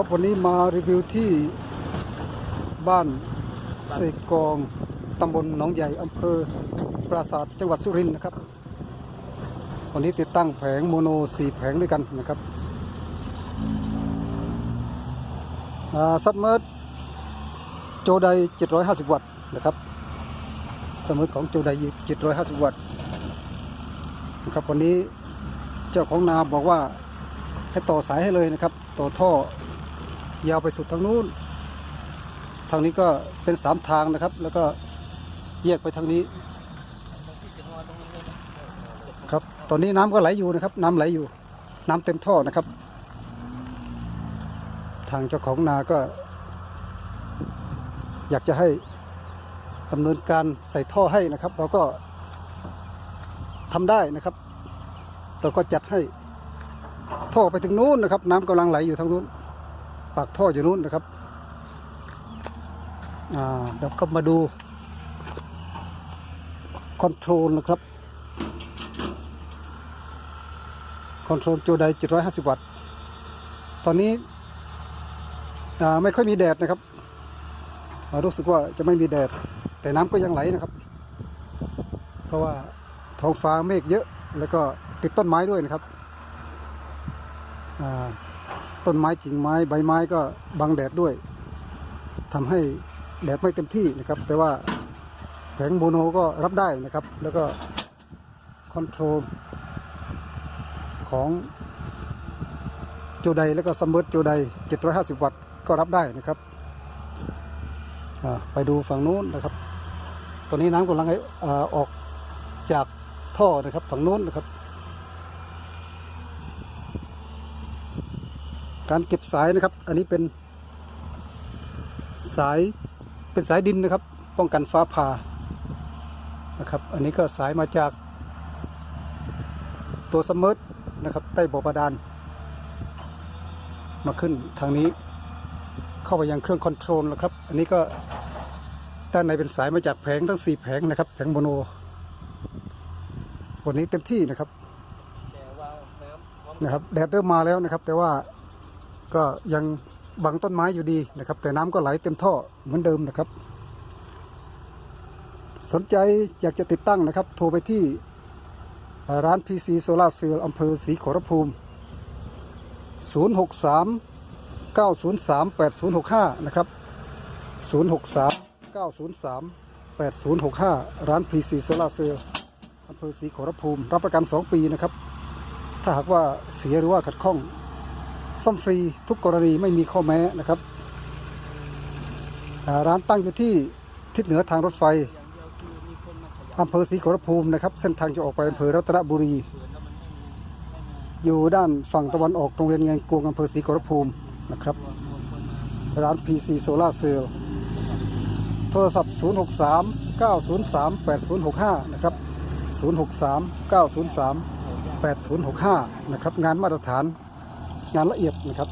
ครับวันนี้มารีวิวที่บ้านเสกองตำบลหนองใหญ่อำเภอปราสาทจังหวัดสุรินทร์นะครับ วันนี้ติดตั้งแผงโมโนสี่แผงด้วยกันนะครับซับเมอร์โจได750 วัตต์นะครับสมอร์ของโจได750 วัตต์นะครับวันนี้เจ้าของนาบอกว่าให้ต่อสายให้เลยนะครับ ต่อท่อ ยาวไปสุดทางนู้น ทางนี้ก็เป็นสามทางนะครับ แล้วก็แยกไปทางนี้ ครับ ตอนนี้น้ำก็ไหลอยู่นะครับ น้ำไหลอยู่ น้ำเต็มท่อนะครับ ทางเจ้าของนาก็ อยากจะให้ดำเนินการใส่ท่อให้นะครับ เราก็ทำได้นะครับ เราก็จัดให้ท่อไปถึงนู้นนะครับ น้ำกำลังไหลอยู่ทางนู้น ปากท่ออยู่นู้นนะครับเดี๋ยวก็มาดูคอนโทรลนะครับคอนโทรลโจได750 วัตต์ ตอนนี้ไม่ค่อยมีแดดนะครับ รู้สึกว่าจะไม่มีแดด แต่น้ำก็ยังไหลนะครับ เพราะว่าท้องฟ้าเมฆเยอะ แล้วก็ติดต้นไม้ด้วยนะครับอ่า ต้นไม้กิ่งไม้ใบไม้ก็บังแดดด้วยทำให้แดดไม่เต็มที่นะครับ แต่ว่าแผงโมโนก็รับได้นะครับ แล้วก็คอนโทรลของโจไดแล้วก็ซัมเบิร์ตโจได750 วัตต์ก็รับได้นะครับไปดูฝั่งนู้นนะครับ ตอนนี้น้ำกำลังอ่าออกจากท่อนะครับฝั่งนู้นนะครับ การเก็บสายนะครับ อันนี้เป็นสายเป็นสายดินนะครับ ป้องกันฟ้าผ่านะครับ อันนี้ก็สายมาจากตัวสมเมิร์นะครับ ใต้บ่อบาดาลมาขึ้นทางนี้เข้าไปยังเครื่องคอนโทรลแล้วครับ อันนี้ก็ด้านในเป็นสายมาจากแผงทั้งสี่แผงนะครับแผงโมโนวันนี้เต็มที่นะครับแต่ว่าน้ำพร้อมนะครับแดดเริ่มมาแล้วนะครับ แต่ว่า ก็ยังบังต้นไม้อยู่ดีนะครับ แต่น้ำก็ไหลเต็มท่อเหมือนเดิมนะครับ สนใจอยากจะติดตั้งนะครับ โทรไปที่ร้าน PC Solar Cell อำเภอศรีขอรภูมิ 063 903 8065 นะครับ 063 903 8065 ร้าน PC Solar Cell อำเภอศรีขอรภูมิ รับประกัน 2 ปีนะครับ ถ้าหากว่าเสียหรือว่าขัดข้อง ซ่อมฟรีทุกกรณีไม่มีข้อแม้นะครับร้านตั้งอยู่ที่ทิศเหนือทางรถไฟอำเภอศรีขอรภูมินะครับ เส้นทางจะออกไปอำเภอรัตนบุรี อยู่ด้านฝั่งตะวันออกโรงเรียนเงียงกวงอำเภอศรีขอรภูมินะครับตัวตัวคนมาร้าน PC Solar Cell โทรศัพท์ 063 903 8065 นะครับ 063 903 8065 นะครับ งานมาตรฐาน งานละเอียดนะครับ